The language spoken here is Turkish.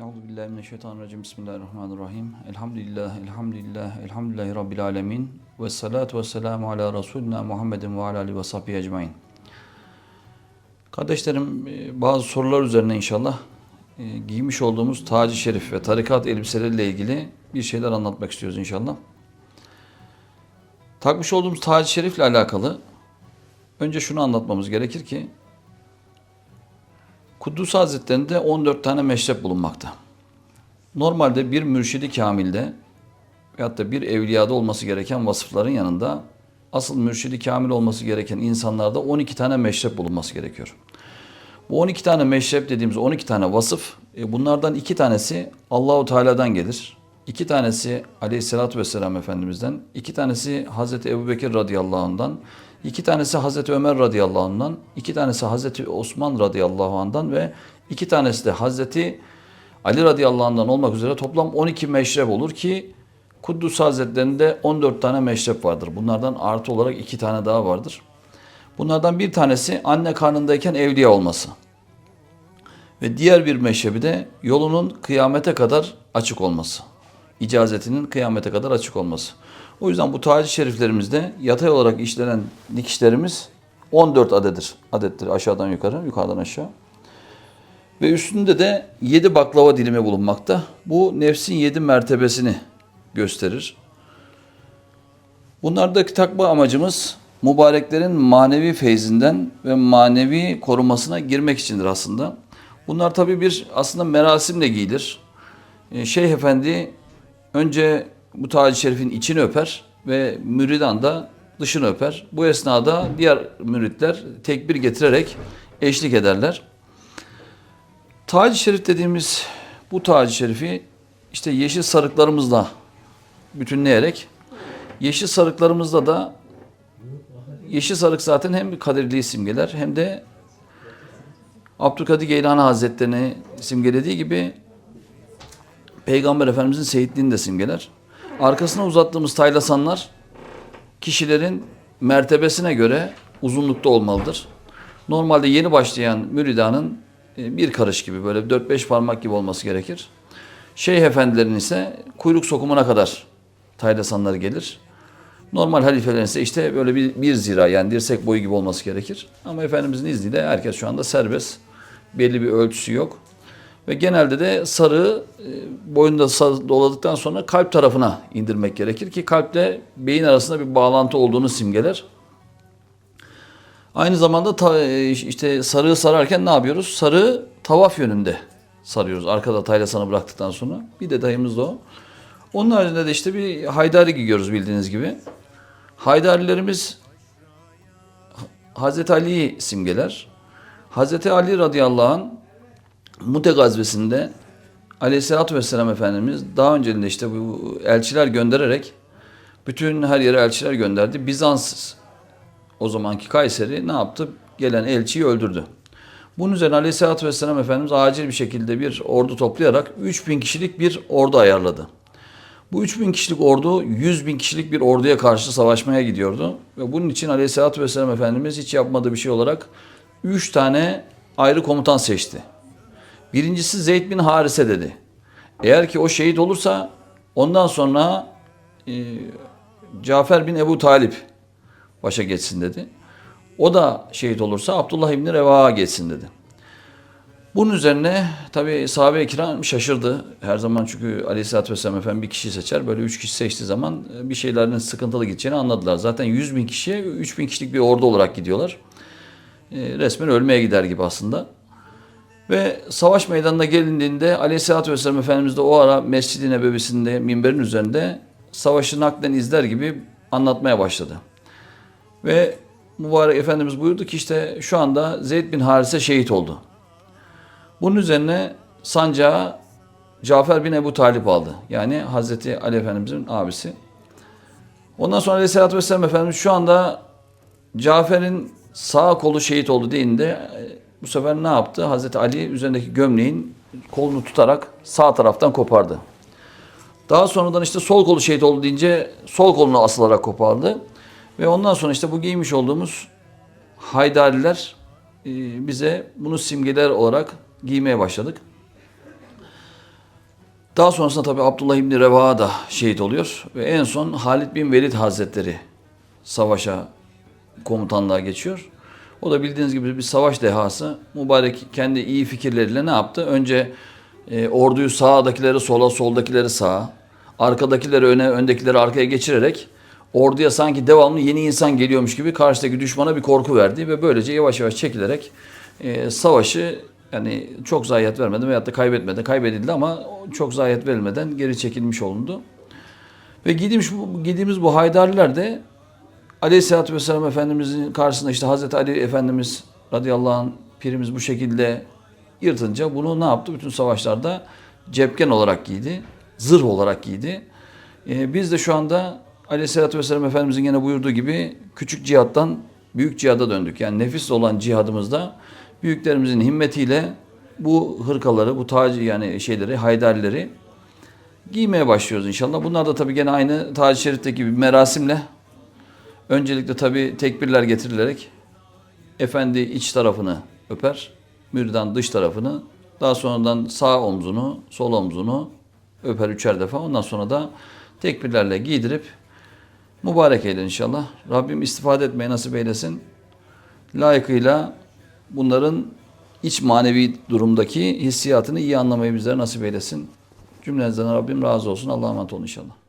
Euzu billahi mineşşeytanirracim. Bismillahirrahmanirrahim. Elhamdülillah, elhamdülillah, elhamdülillahi rabbil alamin. Ves salatu vesselamu ala Resulina Muhammedin ve ala alihi ve sahbihi ecmaîn. Kardeşlerim, e, bazı sorular üzerine inşallah e, giymiş olduğumuz tacı şerif ve tarikat elbiseleriyle ilgili bir şeyler anlatmak istiyoruz inşallah. Takmış olduğumuz tacı şerifle alakalı önce şunu anlatmamız gerekir ki Kuddus Hazretleri'nde 14 tane meşrep bulunmakta. Normalde bir mürşidi kamilde veyahut da bir evliyada olması gereken vasıfların yanında asıl mürşidi kamil olması gereken insanlarda 12 tane meşrep bulunması gerekiyor. Bu 12 tane meşrep dediğimiz 12 tane vasıf e, bunlardan iki tanesi Allahu Teala'dan gelir. İki tanesi Aleyhisselatü Vesselam Efendimiz'den, iki tanesi Hazreti Ebubekir radıyallahu anh'dan, iki tanesi Hazreti Ömer radıyallahu anh'dan, iki tanesi Hazreti Osman radıyallahu anh'dan ve iki tanesi de Hazreti Ali radıyallahu anh'dan olmak üzere toplam 12 meşrep olur ki Kuddus Hazretlerinde 14 tane meşrep vardır. Bunlardan artı olarak iki tane daha vardır. Bunlardan bir tanesi anne karnındayken evliya olması. Ve diğer bir meşrebi de yolunun kıyamete kadar açık olması. İcazetinin kıyamete kadar açık olması. O yüzden bu taci şeriflerimizde yatay olarak işlenen dikişlerimiz 14 adedir. Adettir aşağıdan yukarı, yukarıdan aşağı. Ve üstünde de 7 baklava dilimi bulunmakta. Bu nefsin 7 mertebesini gösterir. Bunlardaki takma amacımız mübareklerin manevi feyzinden ve manevi korumasına girmek içindir aslında. Bunlar tabi bir aslında merasimle giyilir. Ee, Şeyh Efendi önce bu tacı şerifin içini öper ve müridan da dışını öper. Bu esnada diğer müritler tekbir getirerek eşlik ederler. Tac-ı Şerif dediğimiz bu Tac-ı Şerif'i işte yeşil sarıklarımızla bütünleyerek yeşil sarıklarımızda da yeşil sarık zaten hem kadirliği simgeler hem de Abdülkadir Geylani Hazretlerini simgelediği gibi Peygamber Efendimizin seyitliğini de simgeler. Arkasına uzattığımız taylasanlar kişilerin mertebesine göre uzunlukta olmalıdır. Normalde yeni başlayan müridanın e, bir karış gibi böyle 4-5 parmak gibi olması gerekir. Şeyh efendilerin ise kuyruk sokumuna kadar taylasanlar gelir. Normal halifelerin ise işte böyle bir, bir zira yani dirsek boyu gibi olması gerekir. Ama Efendimizin izniyle herkes şu anda serbest. Belli bir ölçüsü yok. Ve genelde de sarığı e, boyunda doladıktan sonra kalp tarafına indirmek gerekir ki kalple beyin arasında bir bağlantı olduğunu simgeler. Aynı zamanda ta, e, işte sarığı sararken ne yapıyoruz? Sarığı tavaf yönünde sarıyoruz. Arkada taylasanı bıraktıktan sonra. Bir detayımız da o. Onun haricinde de işte bir haydari giyiyoruz bildiğiniz gibi. Haydarilerimiz Hazreti Ali'yi simgeler. Hazreti Ali radıyallahu anh Mute gazvesinde Aleyhisselatü Vesselam Efendimiz daha önceinde işte bu elçiler göndererek bütün her yere elçiler gönderdi. Bizans o zamanki Kayseri ne yaptı? Gelen elçiyi öldürdü. Bunun üzerine Aleyhisselatü Vesselam Efendimiz acil bir şekilde bir ordu toplayarak 3000 kişilik bir ordu ayarladı. Bu 3000 kişilik ordu 100 bin kişilik bir orduya karşı savaşmaya gidiyordu. Ve bunun için Aleyhisselatü Vesselam Efendimiz hiç yapmadığı bir şey olarak 3 tane ayrı komutan seçti. Birincisi Zeyd bin Harise dedi. Eğer ki o şehit olursa ondan sonra e, Cafer bin Ebu Talip başa geçsin dedi. O da şehit olursa Abdullah İbni Revaha geçsin dedi. Bunun üzerine tabi sahabe-i kiram şaşırdı. Her zaman çünkü Aleyhisselatü Vesselam Efendim bir kişi seçer. Böyle üç kişi seçtiği zaman bir şeylerin sıkıntılı gideceğini anladılar. Zaten 100 bin kişiye 3 bin kişilik bir ordu olarak gidiyorlar. E, resmen ölmeye gider gibi aslında. Ve savaş meydanına gelindiğinde Aleyhisselatü Vesselam Efendimiz de o ara Mescid-i Nebevisi'nde minberin üzerinde savaşı naklen izler gibi anlatmaya başladı. Ve mübarek Efendimiz buyurdu ki işte şu anda Zeyd bin Harise şehit oldu. Bunun üzerine sancağı Cafer bin Ebu Talip aldı. Yani Hazreti Ali Efendimizin abisi. Ondan sonra Aleyhisselatü Vesselam Efendimiz şu anda Cafer'in sağ kolu şehit oldu deyince bu sefer ne yaptı? Hazreti Ali üzerindeki gömleğin kolunu tutarak sağ taraftan kopardı. Daha sonradan işte sol kolu şehit oldu deyince sol kolunu asılarak kopardı. Ve ondan sonra işte bu giymiş olduğumuz haydariler e, bize bunu simgeler olarak giymeye başladık. Daha sonrasında tabi Abdullah İbni Revaha da şehit oluyor. Ve en son Halid bin Velid Hazretleri savaşa komutanlığa geçiyor. O da bildiğiniz gibi bir savaş dehası. Mübarek kendi iyi fikirleriyle ne yaptı? Önce e, orduyu sağdakileri sola, soldakileri sağa, arkadakileri öne, öndekileri arkaya geçirerek orduya sanki devamlı yeni insan geliyormuş gibi karşıdaki düşmana bir korku verdi ve böylece yavaş yavaş çekilerek e, savaşı yani çok zayiat vermeden veyahut da kaybetmeden kaybedildi ama çok zayiat verilmeden geri çekilmiş olundu. Ve gidilmiş, bu- giddiğimiz bu Haydariler de Aleyhisselatü Vesselam Efendimizin karşısında işte Hazreti Ali Efendimiz radıyallahu anh pirimiz bu şekilde yırtınca bunu ne yaptı? Bütün savaşlarda cepken olarak giydi. Zırh olarak giydi. Ee, biz de şu anda Aleyhisselatü Vesselam Efendimizin yine buyurduğu gibi küçük cihattan büyük cihada döndük. Yani nefisle olan cihadımızda büyüklerimizin himmetiyle bu hırkaları, bu tacı yani şeyleri, haydarileri giymeye başlıyoruz inşallah. Bunlar da tabii gene aynı Tac-ı Şerif'teki bir merasimle öncelikle tabii tekbirler getirilerek efendi iç tarafını öper, mürdan dış tarafını, daha sonradan sağ omzunu, sol omzunu öper üçer defa. Ondan sonra da tekbirlerle giydirip mübarek eyle inşallah. Rabbim istifade etmeyi nasip eylesin. Layıkıyla bunların iç manevi durumdaki hissiyatını iyi anlamayı bizlere nasip eylesin. Cümlenizden Rabbim razı olsun. Allah'a emanet olun inşallah.